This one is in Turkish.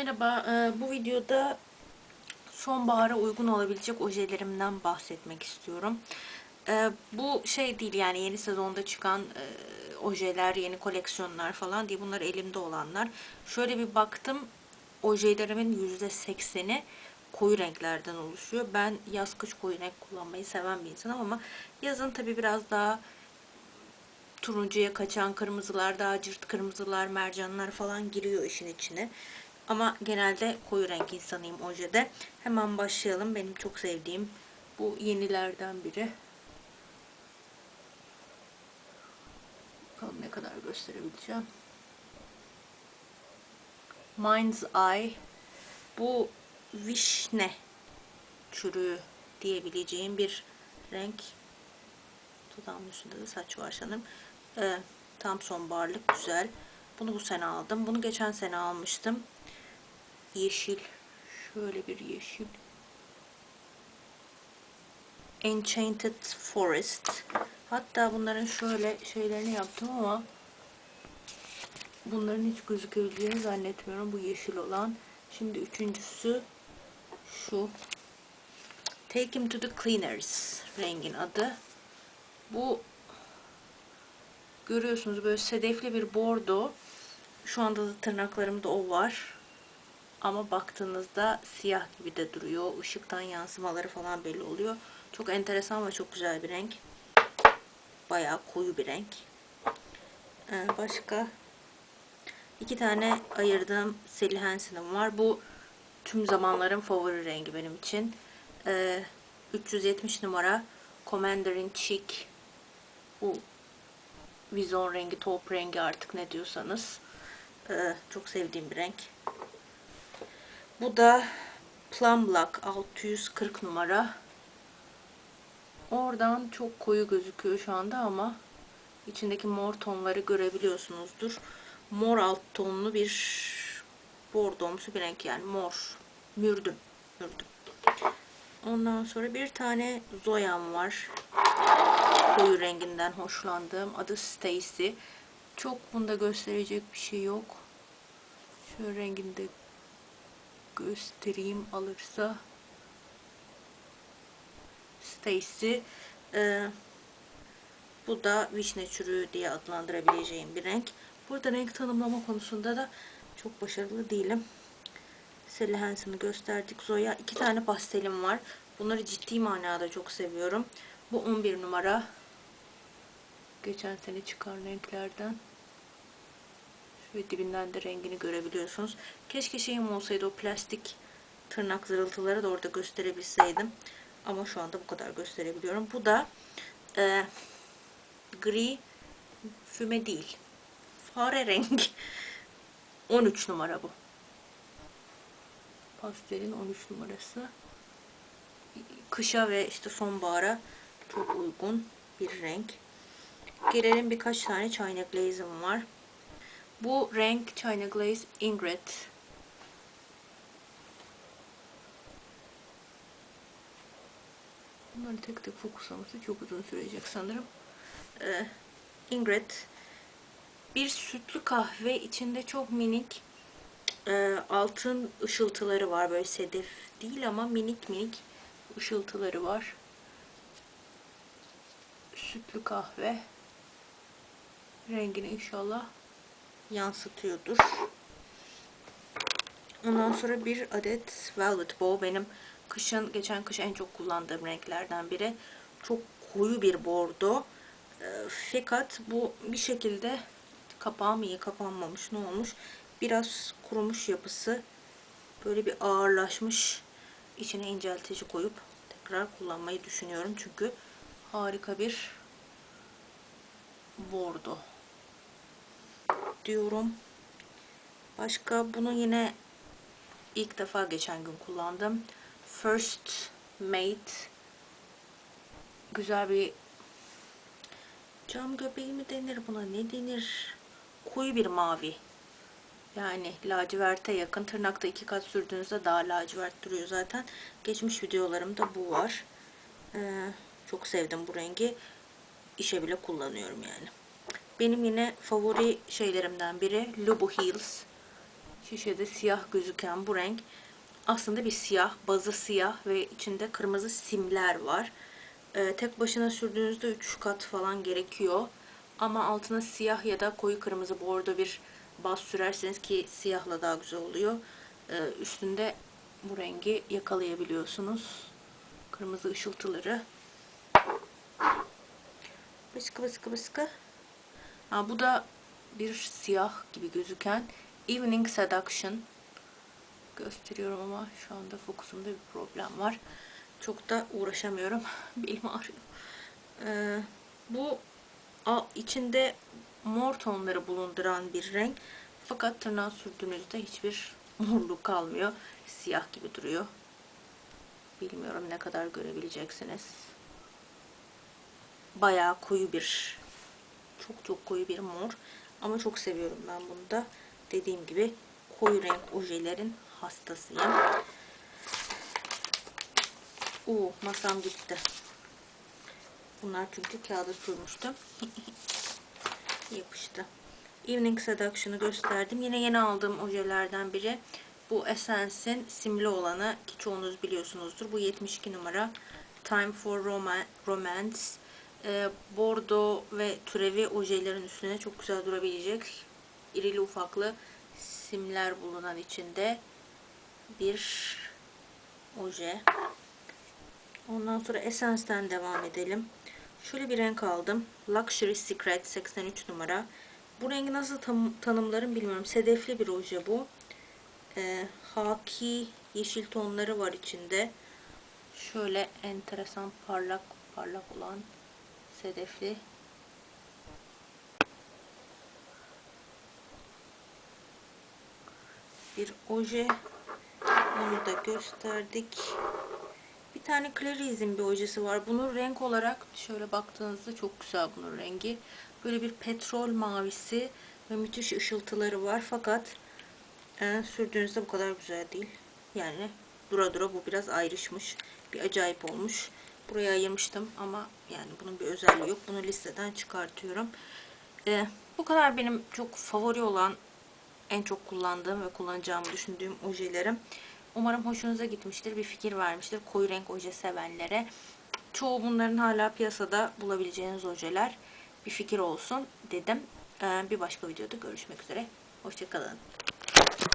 Merhaba, e, bu videoda sonbahara uygun olabilecek ojelerimden bahsetmek istiyorum. E, bu şey değil yani yeni sezonda çıkan e, ojeler, yeni koleksiyonlar falan değil. Bunlar elimde olanlar. Şöyle bir baktım, ojelerimin %80'i koyu renklerden oluşuyor. Ben yaz kış koyu renk kullanmayı seven bir insanım ama yazın tabi biraz daha turuncuya kaçan kırmızılar, daha cırt kırmızılar, mercanlar falan giriyor işin içine. Ama genelde koyu renk insanıyım ojede. Hemen başlayalım. Benim çok sevdiğim bu yenilerden biri. Bakalım ne kadar gösterebileceğim. Mind's Eye. Bu vişne çürüğü diyebileceğim bir renk. Dudağımın üstünde de saç var sanırım. Ee, tam sonbaharlık güzel. Bunu bu sene aldım. Bunu geçen sene almıştım. Yeşil. Şöyle bir yeşil. Enchanted Forest. Hatta bunların şöyle şeylerini yaptım ama bunların hiç gözükebileceğini zannetmiyorum. Bu yeşil olan. Şimdi üçüncüsü şu. Take him to the cleaners rengin adı. Bu görüyorsunuz böyle sedefli bir bordo. Şu anda da tırnaklarımda o var. Ama baktığınızda siyah gibi de duruyor. Işıktan yansımaları falan belli oluyor. Çok enteresan ve çok güzel bir renk. Bayağı koyu bir renk. Ee, başka iki tane ayırdığım Sally var. Bu tüm zamanların favori rengi benim için. Ee, 370 numara Commander in Chic. Bu vizon rengi, top rengi artık ne diyorsanız. Ee, çok sevdiğim bir renk. Bu da Plum Black 640 numara. Oradan çok koyu gözüküyor şu anda ama içindeki mor tonları görebiliyorsunuzdur. Mor alt tonlu bir bordomsu bir renk yani mor. Mürdüm. Mürdüm. Ondan sonra bir tane Zoya'm var. Koyu renginden hoşlandığım. Adı Stacy. Çok bunda gösterecek bir şey yok. Şöyle rengini de göstereyim alırsa. Stacy. Ee, bu da vişne çürüğü diye adlandırabileceğim bir renk. Burada renk tanımlama konusunda da çok başarılı değilim. Sally Hansen'ı gösterdik. Zoya. iki tane pastelim var. Bunları ciddi manada çok seviyorum. Bu 11 numara. Geçen sene çıkan renklerden. Şöyle dibinden de rengini görebiliyorsunuz. Keşke şeyim olsaydı o plastik tırnak zırıltıları da orada gösterebilseydim. Ama şu anda bu kadar gösterebiliyorum. Bu da e, gri füme değil. Fare renk. 13 numara bu. Pastelin 13 numarası. Kışa ve işte sonbahara çok uygun bir renk. Gelelim birkaç tane China Glaze'im var. Bu renk China Glaze Ingrid. Bunları tek tek fokuslaması çok uzun sürecek sanırım. Ee, Ingrid bir sütlü kahve içinde çok minik e, altın ışıltıları var. Böyle sedef değil ama minik minik ışıltıları var. Sütlü kahve rengini inşallah yansıtıyordur. Ondan sonra bir adet Velvet Bow benim kışın geçen kış en çok kullandığım renklerden biri. Çok koyu bir bordo. E, fakat bu bir şekilde kapağı mı iyi kapanmamış ne olmuş. Biraz kurumuş yapısı. Böyle bir ağırlaşmış. İçine inceltici koyup tekrar kullanmayı düşünüyorum. Çünkü harika bir bordo diyorum. Başka bunu yine ilk defa geçen gün kullandım. First Mate. Güzel bir cam göbeği mi denir buna ne denir? Koyu bir mavi. Yani laciverte yakın tırnakta iki kat sürdüğünüzde daha lacivert duruyor zaten. Geçmiş videolarımda bu var. Ee, çok sevdim bu rengi. İşe bile kullanıyorum yani benim yine favori şeylerimden biri Lubu Heels Şişede siyah gözüken bu renk aslında bir siyah, bazı siyah ve içinde kırmızı simler var. Ee, tek başına sürdüğünüzde 3 kat falan gerekiyor. Ama altına siyah ya da koyu kırmızı bordo bir baz sürerseniz ki siyahla daha güzel oluyor. Ee, üstünde bu rengi yakalayabiliyorsunuz. Kırmızı ışıltıları. Bıskı bıskı bıskı. Ha, bu da bir siyah gibi gözüken Evening Seduction. Gösteriyorum ama şu anda fokusumda bir problem var. Çok da uğraşamıyorum. Belim ağrıyor. Ee, bu a, içinde mor tonları bulunduran bir renk. Fakat tırnağa sürdüğünüzde hiçbir morluk kalmıyor. Siyah gibi duruyor. Bilmiyorum ne kadar görebileceksiniz. Bayağı koyu bir çok çok koyu bir mor. Ama çok seviyorum ben bunu da. Dediğim gibi koyu renk ojelerin hastasıyım. Oo masam gitti. Bunlar çünkü kağıda sürmüştüm. Yapıştı. Evening Seduction'ı gösterdim. Yine yeni aldığım ojelerden biri. Bu Essence'in simli olanı ki çoğunuz biliyorsunuzdur. Bu 72 numara. Time for Roma- Romance. Ee, bordo ve türevi ojelerin üstüne çok güzel durabilecek irili ufaklı simler bulunan içinde bir oje. Ondan sonra Essence'den devam edelim. Şöyle bir renk aldım. Luxury Secret 83 numara. Bu rengi nasıl tam, tanımlarım bilmiyorum. Sedefli bir oje bu. Ee, haki yeşil tonları var içinde. Şöyle enteresan parlak parlak olan sedefli bir oje. Onu da gösterdik. Bir tane Clarice'in bir ojesi var. Bunun renk olarak şöyle baktığınızda çok güzel bunun rengi. Böyle bir petrol mavisi ve müthiş ışıltıları var. Fakat e, sürdüğünüzde bu kadar güzel değil. Yani dura dura bu biraz ayrışmış. Bir acayip olmuş. Buraya ayırmıştım ama yani bunun bir özelliği yok. Bunu listeden çıkartıyorum. E, bu kadar benim çok favori olan en çok kullandığım ve kullanacağımı düşündüğüm ojelerim. Umarım hoşunuza gitmiştir. Bir fikir vermiştir. Koyu renk oje sevenlere. Çoğu bunların hala piyasada bulabileceğiniz ojeler. Bir fikir olsun dedim. Ee, bir başka videoda görüşmek üzere. Hoşçakalın.